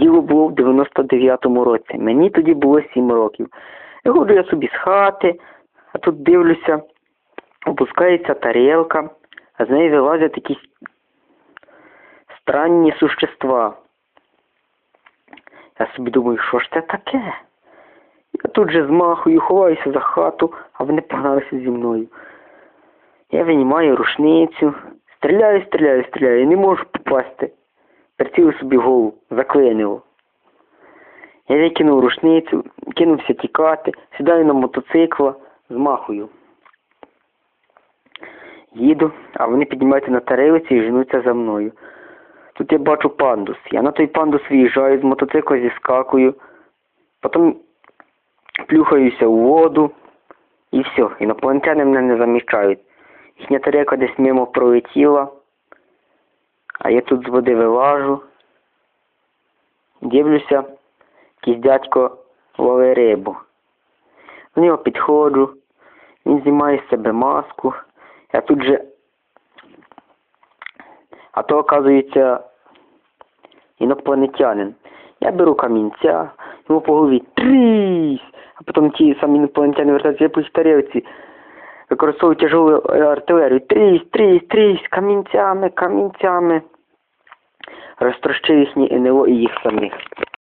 Діло було в 99-му році. Мені тоді було 7 років. Виходжу я собі з хати, а тут дивлюся, опускається тарілка, а з неї вилазять якісь странні существа. Я собі думаю, що ж це таке? Я тут же змахую, ховаюся за хату, а вони погналися зі мною. Я винімаю рушницю, стріляю, стріляю, стріляю, і не можу попасти. Прицілив собі в голову, заклинило. Я викинув рушницю, кинувся тікати, сідаю на мотоцикла, змахую. Їду, а вони піднімаються на тарелиці і женуться за мною. Тут я бачу пандус. Я на той пандус виїжджаю з мотоцикла, зіскакую, потім плюхаюся у воду і все. Інопланетяни мене не замічають. Їхня тарелка десь мимо пролетіла, я тут з води вилажу. Дивлюся, якийсь дядько ловить рибу. До нього підходжу, він знімає з себе маску. Я тут же. А то, оказується, інопланетянин. Я беру камінця, йому по голові трісь, а потім ті самі інопланетяни вертаються по тарілці, використовують тяжелу артилерію. Трісь, трісь, трісь, камінцями, камінцями. Розтрощив їхнє НЛО і їх самих.